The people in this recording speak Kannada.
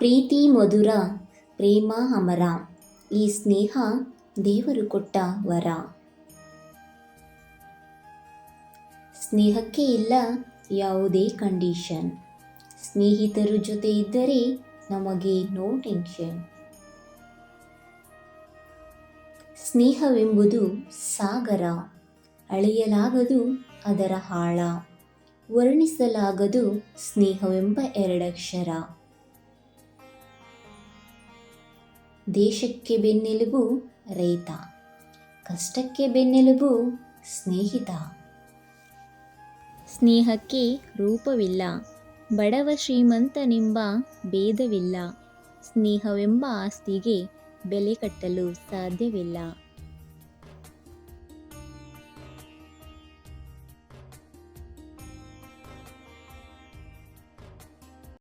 ಪ್ರೀತಿ ಮಧುರ, ಪ್ರೇಮ ಅಮರ, ಈ ಸ್ನೇಹ ದೇವರು ಕೊಟ್ಟ ವರ. ಸ್ನೇಹಕ್ಕೆ ಇಲ್ಲ ಯಾವುದೇ ಕಂಡೀಷನ್ ಸ್ನೇಹಿತರು ಜೊತೆ ಇದ್ದರೆ ನಮಗೆ ನೋ ಟೆನ್ಷನ್ ಸ್ನೇಹವೆಂಬುದು ಸಾಗರ, ಅಳೆಯಲಾಗದು ಅದರ ಹಾಳ. ವರ್ಣಿಸಲಾಗದು ಸ್ನೇಹವೆಂಬ ಎರಡಕ್ಷರ. ದೇಶಕ್ಕೆ ಬೆನ್ನೆಲುಬು ರೈತ, ಕಷ್ಟಕ್ಕೆ ಬೆನ್ನೆಲುಬು ಸ್ನೇಹಿತ. ಸ್ನೇಹಕ್ಕೆ ರೂಪವಿಲ್ಲ, ಬಡವ ಶ್ರೀಮಂತನೆಂಬ ಭೇದವಿಲ್ಲ. ಸ್ನೇಹವೆಂಬ ಆಸ್ತಿಗೆ ಬೆಲೆ ಕಟ್ಟಲು ಸಾಧ್ಯವಿಲ್ಲ.